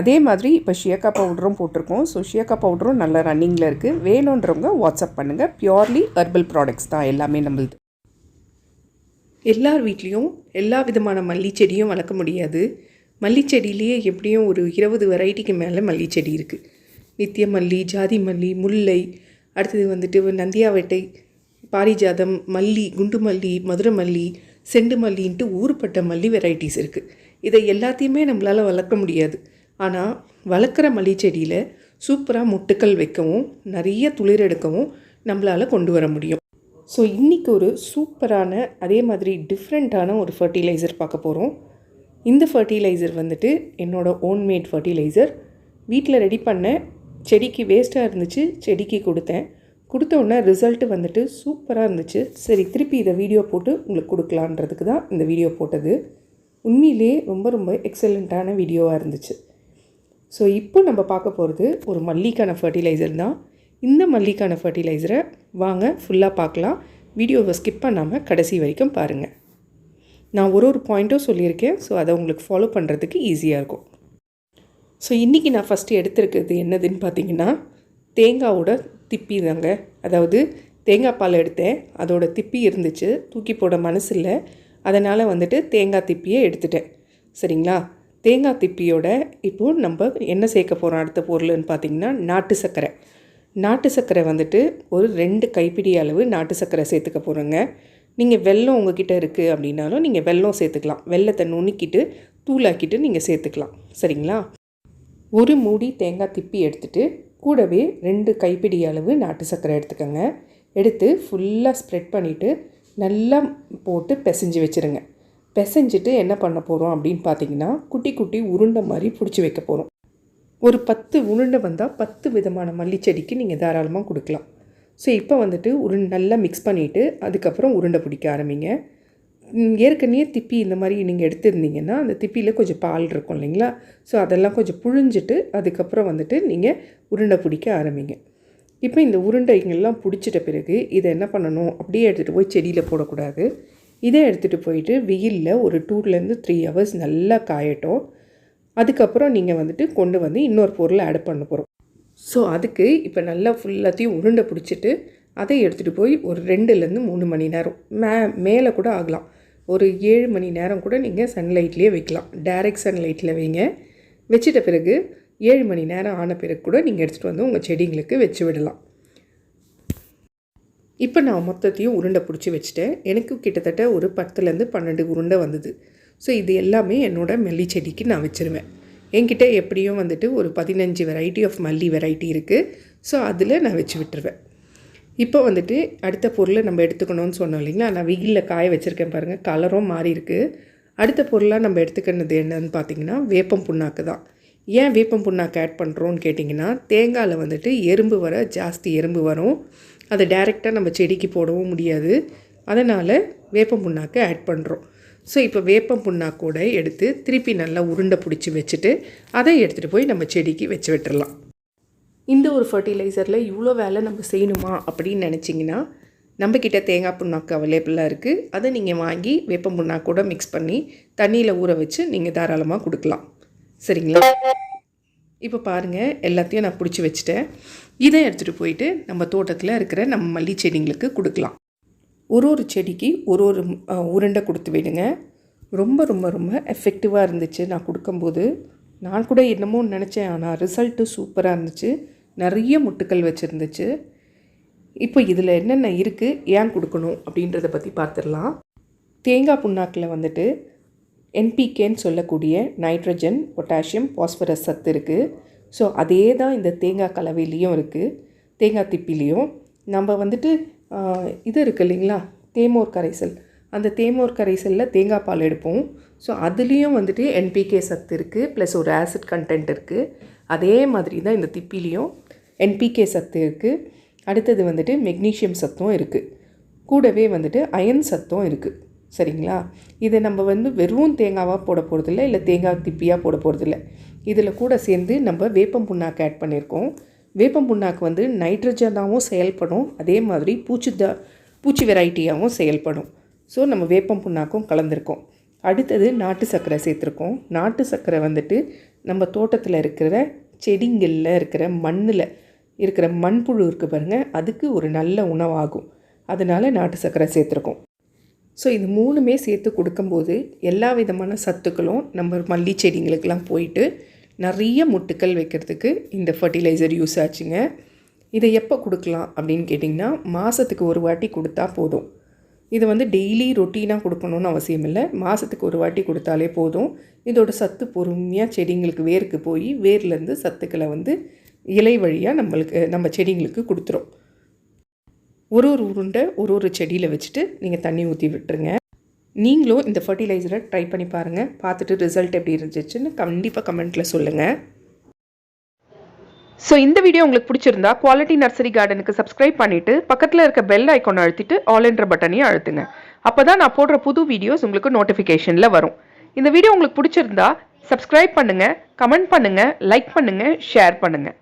அதே மாதிரி இப்போ ஷியக்கா பவுடரும் போட்டிருக்கோம். ஸோ ஷியக்கா பவுடரும் நல்லா ரன்னிங்கில் இருக்குது வேணுன்றவங்க வாட்ஸ்அப் பண்ணுங்கள் பியோர்லி ஹெர்பல் ப்ராடக்ட்ஸ் தான் எல்லாமே நம்மளுது. எல்லார் வீட்லேயும் எல்லா விதமான மல்லி செடியும் வளர்க்க முடியாது. மல்லி செடியிலேயே எப்படியும் ஒரு இருபது வெரைட்டிக்கு மேலே மல்லி செடி இருக்குது நித்திய மல்லி ஜாதி மல்லி முல்லை அடுத்தது வந்துட்டு நந்தியாவட்டை பாரிஜாதம் மல்லி குண்டு மல்லி மதுரை மல்லி செண்டு மல்லின்ட்டு ஊறுப்பட்ட மல்லி வெரைட்டிஸ் இருக்குது இதை எல்லாத்தையுமே நம்மளால் வளர்க்க முடியாது. ஆனால் வளர்க்குற மல்லி செடியில் சூப்பராக முட்டுக்கள் வைக்கவும் நிறைய துளிர் எடுக்கவும் நம்மளால் கொண்டு வர முடியும். ஸோ இன்றைக்கி ஒரு சூப்பரான அதே மாதிரி டிஃப்ரெண்ட்டான ஒரு ஃபர்டிலைசர் பார்க்க போகிறோம் இந்த ஃபர்டிலைசர் வந்துட்டு என்னோட ஓன்மேட் ஃபர்டிலைசர் வீட்டில் ரெடி பண்ண செடிக்கு வேஸ்ட்டாக இருந்துச்சு செடிக்கு கொடுத்தேன். கொடுத்த உடனே ரிசல்ட்டு வந்துட்டு சூப்பராக இருந்துச்சு. சரி திருப்பி இதை வீடியோ போட்டு உங்களுக்கு கொடுக்கலான்றதுக்கு தான் இந்த வீடியோ போட்டது. உண்மையிலே ரொம்ப ரொம்ப எக்ஸலண்ட்டான வீடியோவாக இருந்துச்சு. ஸோ இப்போ நம்ம பார்க்க போகிறது ஒரு மல்லிக்கான ஃபர்டிலைசர் தான். இந்த மல்லிக்கான ஃபர்டிலைசரை வாங்க ஃபுல்லாக பார்க்கலாம். வீடியோவை ஸ்கிப் பண்ணாமல் கடைசி வரைக்கும் பாருங்கள் நான் ஒரு ஒரு பாயிண்ட்டும் சொல்லியிருக்கேன். ஸோ அதை உங்களுக்கு ஃபாலோ பண்ணுறதுக்கு ஈஸியாக இருக்கும். ஸோ இன்றைக்கி நான் ஃபஸ்ட்டு எடுத்திருக்கிறது என்னதுன்னு பார்த்தீங்கன்னா தேங்காவோட திப்பி தாங்க. அதாவது தேங்காய் பால் எடுத்தேன். அதோட திப்பி இருந்துச்சு. தூக்கி போட மனசு இல்லை அதனால் வந்துட்டு தேங்காய் திப்பியை எடுத்துட்டேன். சரிங்களா? தேங்காய் திப்பியோட இப்போது நம்ம என்ன சேர்க்க போகிறோம் அடுத்த பொருள்னு பார்த்திங்கன்னா நாட்டு சர்க்கரை. நாட்டு சர்க்கரை வந்துட்டு ஒரு ரெண்டு கைப்பிடி அளவு நாட்டு சர்க்கரை சேர்த்துக்க போகிறோங்க நீங்கள் வெல்லம் உங்ககிட்ட இருக்குது அப்படின்னாலும் நீங்கள் வெல்லம் சேர்த்துக்கலாம். வெல்லத்தை நுணுக்கிட்டு தூளாக்கிட்டு நீங்கள் சேர்த்துக்கலாம். சரிங்களா? ஒரு மூடி தேங்காய் திப்பி எடுத்துகிட்டு கூடவே ரெண்டு கைப்பிடி அளவு நாட்டு சர்க்கரை எடுத்துக்கோங்க. எடுத்து ஃபுல்லாக ஸ்ப்ரெட் பண்ணிவிட்டு நல்லா போட்டு பிசைஞ்சு வச்சுருங்க. பிசைஞ்சிட்டு என்ன பண்ண போகிறோம் அப்படின்னு பார்த்தீங்கன்னா குட்டி குட்டி உருண்டை மாதிரி பிடிச்சி வைக்க போகிறோம் ஒரு பத்து உருண்டை வந்தால் பத்து விதமான மல்லிச்செடிக்கு நீங்கள் தாராளமாக கொடுக்கலாம். ஸோ இப்போ வந்துட்டு உருண்டை நல்லா மிக்ஸ் பண்ணிவிட்டு அதுக்கப்புறம் உருண்டை பிடிக்க ஆரம்பிங்க. ஏற்கனவே திப்பி இந்த மாதிரி நீங்கள் எடுத்திருந்தீங்கன்னா அந்த திப்பியில் கொஞ்சம் பால் இருக்கும் இல்லைங்களா? ஸோ அதெல்லாம் கொஞ்சம் புழிஞ்சிட்டு அதுக்கப்புறம் வந்துட்டு நீங்கள் உருண்டை பிடிக்க ஆரம்பிங்க. இப்போ இந்த உருண்டைங்கள்லாம் பிடிச்சிட்ட பிறகு இதை என்ன பண்ணணும்? அப்படியே எடுத்துகிட்டு போய் செடியில் போடக்கூடாது. இதை எடுத்துகிட்டு போயிட்டு வெயிலில் ஒரு டூலேருந்து த்ரீ ஹவர்ஸ் நல்லா காயட்டும். அதுக்கப்புறம் நீங்கள் வந்துட்டு கொண்டு வந்து இன்னொரு பொருளை ஆட் பண்ண போகிறோம் ஸோ அதுக்கு இப்போ நல்லா ஃபுல்லாத்தையும் உருண்டை பிடிச்சிட்டு அதை எடுத்துகிட்டு போய் ஒரு ரெண்டுலேருந்து மூணு மணி நேரம். மே மேலே கூட ஆகலாம். ஒரு ஏழு மணி நேரம் கூட நீங்கள் சன்லைட்லேயே வைக்கலாம். டைரக்ட் சன்லைட்டில் வைங்க. வச்சிட்ட பிறகு ஏழு மணி நேரம் ஆன பிறகு கூட நீங்கள் எடுத்துகிட்டு வந்து உங்கள் செடிங்களுக்கு வச்சு விடலாம். இப்போ நான் மொத்தத்தையும் உருண்டை பிடிச்சி வச்சுட்டேன். எனக்கு கிட்டத்தட்ட ஒரு பத்துலேருந்து பன்னெண்டு உருண்டை வந்தது. ஸோ இது எல்லாமே என்னோடய மல்லி செடிக்கு நான் வச்சுருவேன். என்கிட்ட எப்படியும் வந்துட்டு ஒரு பதினஞ்சு வெரைட்டி ஆஃப் மல்லி வெரைட்டி இருக்குது ஸோ அதில் நான் வச்சு விட்டுருவேன். இப்போ வந்துட்டு அடுத்த பொருளை நம்ம எடுத்துக்கணும்னு சொன்னோம் இல்லைங்களா? நான் வெயிலில் காய வச்சுருக்கேன் பாருங்கள் கலரும் மாறி இருக்குது அடுத்த பொருளாக நம்ம எடுத்துக்கினது என்னன்னு பார்த்தீங்கன்னா வேப்பம் புண்ணாக்கு தான். ஏன் வேப்பம் புண்ணாக்கு ஆட் பண்ணுறோன்னு கேட்டிங்கன்னா தேங்காயில் வந்துட்டு எறும்பு வர ஜாஸ்தி எறும்பு வரும். அதை டைரெக்டாக நம்ம செடிக்கு போடவும் முடியாது. அதனால் வேப்பம் புண்ணாக்கு ஆட் பண்ணுறோம் ஸோ இப்போ வேப்பம் புண்ணாக்கூட எடுத்து திருப்பி நல்லா உருண்டை பிடிச்சி வச்சுட்டு அதை எடுத்துகிட்டு போய் நம்ம செடிக்கு வச்சு விட்டுறலாம். இந்த ஒரு ஃபர்டிலைசரில் இவ்வளோ வேலை நம்ம செய்யணுமா அப்படின்னு நினச்சிங்கன்னா நம்மக்கிட்ட தேங்காய் புண்ணாக்கு அவைலபிளாக இருக்குது அதை நீங்கள் வாங்கி வேப்பம் புண்ணாக்கூட மிக்ஸ் பண்ணி தண்ணியில் ஊற வச்சு நீங்கள் தாராளமாக கொடுக்கலாம். சரிங்களா? இப்போ பாருங்கள் எல்லாத்தையும் நான் பிடிச்சி வச்சுட்டேன். இதை எடுத்துகிட்டு போயிட்டு நம்ம தோட்டத்தில் இருக்கிற நம்ம மல்லி செடிங்களுக்கு கொடுக்கலாம். ஒரு ஒரு செடிக்கு ஒரு ஒரு உருண்டை கொடுத்து விடுங்க. ரொம்ப ரொம்ப ரொம்ப எஃபெக்டிவாக இருந்துச்சு நான் கொடுக்கும்போது. நான் கூட என்னமோ நினச்சேன் ஆனால் ரிசல்ட்டு சூப்பராக இருந்துச்சு. நிறைய முட்டுக்கள் வச்சுருந்துச்சு. இப்போ இதில் என்னென்ன இருக்குது ஏன் கொடுக்கணும் அப்படின்றத பற்றி பார்த்துடலாம். தேங்காய் புண்ணாக்கில் வந்துட்டு என்பிகேன்னு சொல்லக்கூடிய நைட்ரஜன் பொட்டாசியம் பாஸ்பரஸ் சத்து இருக்குது ஸோ அதே தான் இந்த தேங்காய் கலவையிலையும் இருக்குது தேங்காய் திப்பிலையும். நம்ம வந்துட்டு இது இருக்குது இல்லைங்களா? தேமோர் கரைசல். அந்த தேமோர் கரைசலில் தேங்காய் பால் எடுப்போம். ஸோ அதுலேயும் வந்துட்டு என்பிகே சத்து இருக்குது ப்ளஸ் ஒரு ஆசிட் கண்டென்ட் இருக்குது அதே மாதிரி தான் இந்த திப்பிலையும் என்பிகே சத்து இருக்குது அடுத்தது வந்துட்டு மெக்னீஷியம் சத்தும் இருக்குது கூடவே வந்துட்டு அயன் சத்தும் இருக்குது சரிங்களா? இதை நம்ம வந்து வெறும் தேங்காவாக போட போகிறதில்ல இல்லை தேங்காய் திப்பியாக போட போகிறதில்ல இதில் கூட சேர்ந்து நம்ம வேப்பம் புண்ணாக்கு ஆட் பண்ணியிருக்கோம். வேப்பம் புண்ணாக்கு வந்து நைட்ரஜனாகவும் செயல்படும். அதே மாதிரி பூச்சி த பூச்சி வெரைட்டியாகவும் செயல்படும். ஸோ நம்ம வேப்பம் புண்ணாக்கும் கலந்துருக்கோம். அடுத்தது நாட்டு சர்க்கரை சேர்த்துருக்கோம். நாட்டு சர்க்கரை வந்துட்டு நம்ம தோட்டத்தில் இருக்கிற செடிங்களில் இருக்கிற மண்ணில் இருக்கிற மண்புழு இருக்குது பாருங்கள் அதுக்கு ஒரு நல்ல உணவாகும். அதனால நாட்டு சர்க்கரை சேர்த்துருக்கோம். ஸோ இது மூணுமே சேர்த்து கொடுக்கும்போது எல்லா விதமான சத்துக்களும் நம்ம மல்லி செடிங்களுக்கெல்லாம் போயிட்டு நிறைய முட்டுக்கள் வைக்கிறதுக்கு இந்த ஃபர்டிலைசர் யூஸ் ஆச்சுங்க. இதை எப்போ கொடுக்கலாம் அப்படின்னு கேட்டிங்கன்னா மாதத்துக்கு ஒரு வாட்டி கொடுத்தா போதும். இது வந்து டெய்லி ரொட்டீனாக கொடுக்கணும்னு அவசியம் இல்லை. மாதத்துக்கு ஒரு வாட்டி கொடுத்தாலே போதும். இதோட சத்து பொறுமையாக செடிங்களுக்கு வேருக்கு போய் வேர்லேருந்து சத்துக்களை வந்து இலை வழியாக நம்மளுக்கு நம்ம செடிங்களுக்கு கொடுத்துரும். ஒரு ஒரு உருண்டை ஒரு ஒரு செடியில் வச்சுட்டு நீங்கள் தண்ணி ஊற்றி விட்டுருங்க. நீங்களும் இந்த ஃபர்டிலைசரை ட்ரை பண்ணி பாருங்கள் பார்த்துட்டு ரிசல்ட் எப்படி இருந்துச்சுன்னு கண்டிப்பாக கமெண்ட்டில் சொல்லுங்கள் ஸோ இந்த வீடியோ உங்களுக்கு பிடிச்சிருந்தா குவாலிட்டி நர்சரி கார்டனுக்கு சப்ஸ்கிரைப் பண்ணிவிட்டு பக்கத்தில் இருக்க பெல் ஐக்கான் அழுத்திட்டு ஆல் என்ற பட்டனையும் அழுத்துங்க. அப்போ தான் நான் போடுற புது வீடியோஸ் உங்களுக்கு நோட்டிஃபிகேஷனில் வரும். இந்த வீடியோ உங்களுக்கு பிடிச்சிருந்தா சப்ஸ்கிரைப் பண்ணுங்கள் கமெண்ட் பண்ணுங்கள் லைக் பண்ணுங்கள் ஷேர் பண்ணுங்கள்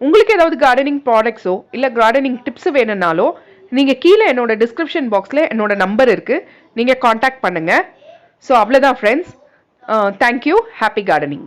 உங்களுக்கு ஏதாவது கார்டனிங் ப்ராடக்ட்ஸோ இல்லை கார்டனிங் டிப்ஸ் வேணும்னாலோ நீங்கள் கீழே என்னோட டிஸ்கிரிப்ஷன் பாக்ஸில் என்னோட நம்பர் இருக்குது நீங்கள் காண்டாக்ட் பண்ணுங்கள் ஸோ அவ்வளோதான் ஃப்ரெண்ட்ஸ் தேங்க்யூ ஹாப்பி கார்டனிங்